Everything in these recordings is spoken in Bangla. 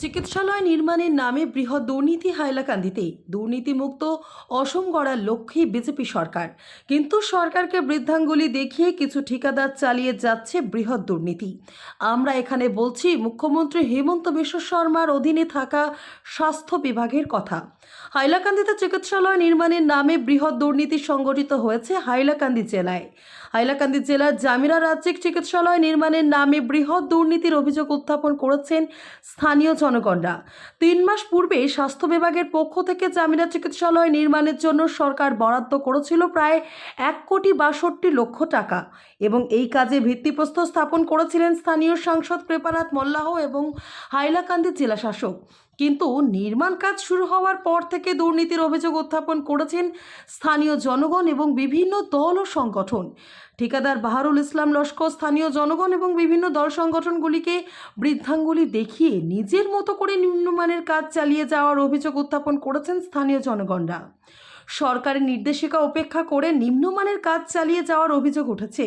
চিকিৎসালয় নির্মাণের নামে বৃহৎ দুর্নীতি হাইলাকান্দিতে দুর্নীতিমুক্ত অসম গড়ার লক্ষ্যে বিজেপি সরকার। কিন্তু সরকারকে বৃদ্ধাঙ্গুলি দেখিয়ে কিছু ঠিকাদার চালিয়ে যাচ্ছে বৃহৎ দুর্নীতি। আমরা এখানে বলছি, মুখ্যমন্ত্রী হেমন্ত বিশ্ব শর্মার অধীনে থাকা স্বাস্থ্য বিভাগের কথা। হাইলাকান্দিতে চিকিৎসালয় নির্মাণের নামে বৃহৎ দুর্নীতি সংগঠিত হয়েছে হাইলাকান্দি জেলায়। হাইলাকান্দি জেলার জামিরা রাজ্যিক চিকিৎসালয় নির্মাণের নামে বৃহৎ দুর্নীতির অভিযোগ উত্থাপন করেছেন স্থানীয় জনগণরা। তিন মাস পূর্বে স্বাস্থ্য বিভাগের পক্ষ থেকে জামিনা চিকিৎসালয় নির্মাণের জন্য সরকার বরাদ্দ করেছিল প্রায় এক কোটি বাষট্টি লক্ষ টাকা এবং এই কাজে ভিত্তিপ্রস্তর স্থাপন করেছিলেন স্থানীয় সাংসদ কৃপানাথ মল্লাহ এবং হাইলাকান্দি জেলা শাসক কিন্তু নির্মাণ কাজ শুরু হওয়ার পর থেকে দুর্নীতির অভিযোগ উত্থাপন করেছেন স্থানীয় জনগণ এবং বিভিন্ন দল ও সংগঠন। ঠিকাদার বাহারুল ইসলাম লস্কর স্থানীয় জনগণ এবং বিভিন্ন দল সংগঠনগুলিকে বৃদ্ধাঙ্গুলি দেখিয়ে নিজের মতো করে নিম্নমানের কাজ চালিয়ে যাওয়ার অভিযোগ উত্থাপন করেছেন স্থানীয় জনগণরা। সরকারের নির্দেশিকা উপেক্ষা করে নিম্নমানের কাজ চালিয়ে যাওয়ার অভিযোগ উঠেছে।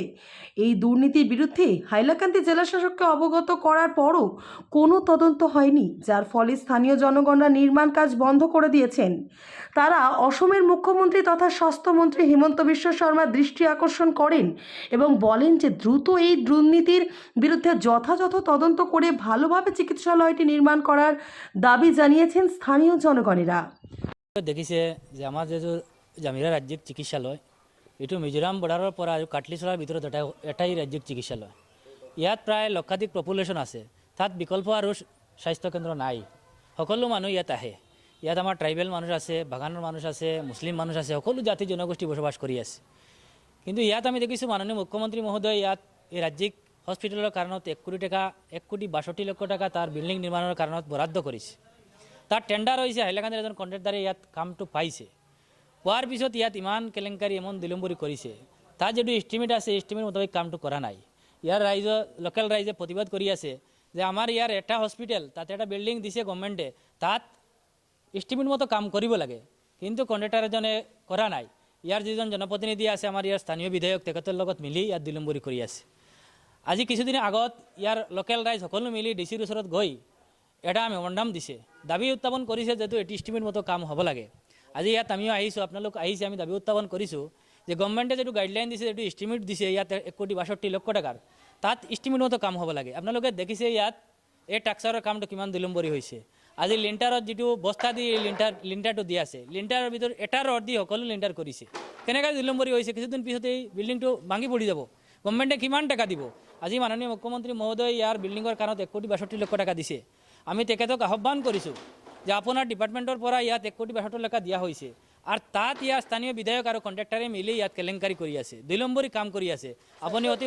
এই দুর্নীতির বিরুদ্ধে হাইলাকান্দি জেলাশাসককে অবগত করার পরও কোনো তদন্ত হয়নি, যার ফলে স্থানীয় জনগণরা নির্মাণ কাজ বন্ধ করে দিয়েছেন। তারা অসমের মুখ্যমন্ত্রী তথা স্বাস্থ্যমন্ত্রী হেমন্ত বিশ্ব শর্মার দৃষ্টি আকর্ষণ করেন এবং বলেন যে দ্রুত এই দুর্নীতির বিরুদ্ধে যথাযথ তদন্ত করে ভালোভাবে চিকিৎসালয়টি নির্মাণ করার দাবি জানিয়েছেন স্থানীয় জনগণেরা। দেখিছে যে আমাৰ যিটো জামিৰা ৰাজ্যিক চিকিৎসালয়, এইটো মিজোৰাম বৰ্ডাৰৰ পৰা আৰু কাটলিচৰাৰ ভিতৰত এটা এটাই ৰাজ্যিক চিকিৎসালয়। ইয়াত প্ৰায় লক্ষাধিক পপুলেশ্যন আছে। তাত বিকল্প আৰু স্বাস্থ্যকেন্দ্ৰ নাই। সকলো মানুহ ইয়াত আহে। ইয়াত আমাৰ ট্ৰাইবেল মানুহ আছে, বাগানৰ মানুহ আছে, মুছলিম মানুহ আছে, সকলো জাতি জনগোষ্ঠী বসবাস কৰি আছে। কিন্তু ইয়াত আমি দেখিছোঁ, মাননীয় মুখ্যমন্ত্ৰী মহোদয় ইয়াত এই ৰাজ্যিক হস্পিটেলৰ কাৰণত এক কোটি টকা, এক কোটি বাষষ্ঠি লক্ষ টকা তাৰ বিল্ডিং নিৰ্মাণৰ কাৰণত বরাদ্দ কৰিছে। তাত টেণ্ডাৰ হৈছে হাইলাকান্দিৰ এজন কণ্ট্ৰেক্টাৰে ইয়াত কামটো পাইছে। পোৱাৰ পিছত ইয়াত ইমান কেলেংকাৰী ইমান বিলম্বৰী কৰিছে। তাত যিটো ইষ্টিমেট আছে ইষ্টিমেট মোতাবেক কামটো কৰা নাই। ইয়াৰ ৰাইজ লোকেল ৰাইজে প্ৰতিবাদ কৰি আছে যে আমাৰ ইয়াৰ এটা হস্পিটেল তাতে এটা বিল্ডিং দিছে গভৰ্ণমেণ্টে তাত ইষ্টিমেট মতো কাম কৰিব লাগে। কিন্তু কণ্ট্ৰেক্টাৰ এজনে কৰা নাই। ইয়াৰ যিজন জনপ্ৰতিনিধি আছে, আমাৰ ইয়াৰ স্থানীয় বিধায়ক তেখেতৰ লগত মিলি ইয়াত বিলম্বৰী কৰি আছে। আজি কিছুদিন আগত ইয়াৰ লোকেল ৰাইজ সকলো মিলি ডি চিৰ ওচৰত গৈ এটা মেমণ্ডাম দিছে। দাবি উত্থাপন কৰিছে যিহেতু এটি ইষ্টিমেট মতো কাম হ'ব লাগে। আজি ইয়াত আমিও আহিছোঁ, আপোনালোক আহিছে, আমি দাবি উত্থাপন কৰিছোঁ যে গভৰ্ণমেণ্টে যিটো গাইডলাইন দিছে, যিটো ইষ্টিমেট দিছে, ইয়াত এক কোটি বাষষ্ঠি লক্ষ টকাৰ, তাত ইষ্টিমেট মতো কাম হ'ব লাগে। আপোনালোকে দেখিছে ইয়াত এই টাক্সাৰৰ কামটো কিমান বিলম্বৰী হৈছে। আজি লিণ্টাৰত যিটো বস্তা দি লিণ্টাৰ লিণ্টাৰটো দিয়া আছে লিণ্টাৰৰ ভিতৰত এটা ৰড দি সকলো লিণ্টাৰ কৰিছে। কেনেকৈ বিলম্বৰী হৈছে? কিছুদিন পিছত এই বিল্ডিংটো ভাঙি পৰি যাব। গভৰ্ণমেণ্টে কিমান টকা দিব? আজি মাননীয় মুখ্যমন্ত্ৰী মহোদয় ইয়াৰ বিল্ডিঙৰ কাৰণত এক কোটি বাষষ্ঠি লক্ষ টকা দিছে। আমি তেখেতক আহ্বান কৰিছোঁ যে আপোনাৰ ডিপাৰ্টমেণ্টৰ পৰা ইয়াত এক কোটি বাষষ্ঠি টকা দিয়া হৈছে। আৰু তাত ইয়াৰ স্থানীয় বিধায়ক আৰু কণ্ট্ৰেক্টাৰে মিলি ইয়াত কেলেংকাৰী কৰি আছে। দুই নম্বৰী কাম কৰি আছে। আপুনি অতি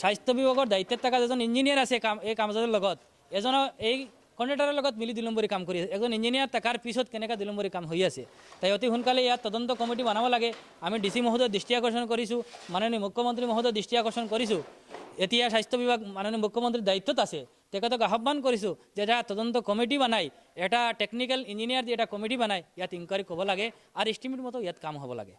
স্বাস্থ্য বিভাগৰ দায়িত্বত থকা এজন ইঞ্জিনিয়াৰ আছে কাম এই কামজৰ লগত। এজনৰ এই কণ্ট্ৰেক্টাৰৰ লগত মিলি দুই নম্বৰী কাম কৰি আছে। এজন ইঞ্জিনিয়াৰ থকাৰ পিছত কেনেকৈ দুই নম্বৰী কাম হৈ আছে। তাই অতি সোনকালে ইয়াত তদন্ত কমিটি বনাব লাগে। আমি ডি চি মহোদয় দৃষ্টি আকৰ্ষণ কৰিছোঁ। মাননীয় মুখ্যমন্ত্ৰী মহোদয় দৃষ্টি আকৰ্ষণ কৰিছোঁ। এতিয়া স্বাস্থ্য বিভাগ মাননীয় মুখ্যমন্ত্ৰীৰ দায়িত্বত আছে। তেখেতক আহ্বান কৰিছোঁ যে এটা তদন্ত কমিটি বনাই, এটা টেকনিকেল ইঞ্জিনিয়াৰ দি এটা কমিটি বনাই, ইয়াত ইনকুৱাৰী ক'ব লাগে আৰু ইষ্টিমেট মতো ইয়াত কাম হ'ব লাগে।